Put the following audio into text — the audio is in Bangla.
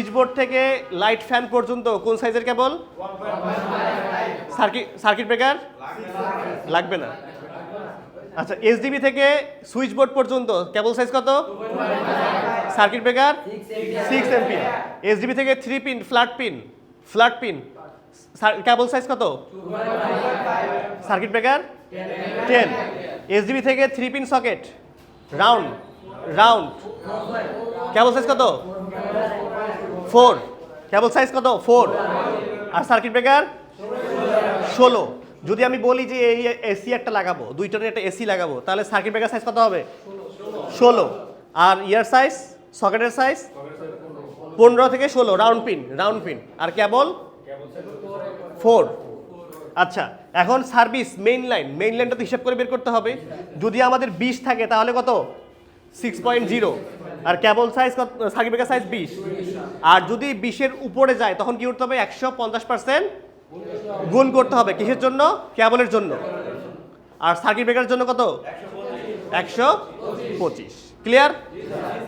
সুইচ বোর্ড থেকে লাইট ফ্যান পর্যন্ত কোন সাইজের কেবল? Circuit circuit breaker? লাগবে না। আচ্ছা এসডিবি থেকে সুইচ বোর্ড পর্যন্ত কেবল সাইজ কত? Circuit breaker? Six ampere SDB থেকে three pin flat pin flat pin cable size কত? Circuit breaker? টেন এসডিবি থেকে three pin socket round round cable size কত? ফোর। কেবল সাইজ কত? ফোর। আর সার্কিট ব্রেকার ষোলো। যদি আমি বলি যে এই এসি একটা লাগাবো দুই টনের একটা এসি লাগাবো, তাহলে সার্কিট ব্রেকার সাইজ কত হবে? ষোলো। আর ইয়ার সাইজ সকেটের সাইজ পনেরো থেকে ষোলো। রাউন্ড পিন রাউন্ড পিন আর কেবল? ফোর। আচ্ছা এখন সার্ভিস মেইন লাইন মেইন লাইনটা তো হিসাব করে বের করতে হবে। যদি আমাদের বিশ থাকে, তাহলে কত? সিক্স পয়েন্ট জিরো আর কেবল সাইজ ব্রেকার সাইজ বিশ। আর যদি বিশের উপরে যায়, তখন কি করতে হবে? একশো পঞ্চাশ পার্সেন্ট গুণ করতে হবে। কিসের জন্য? কেবলের জন্য। আর সার্কিট ব্রেকারের জন্য কত? একশো পঁচিশ। ক্লিয়ার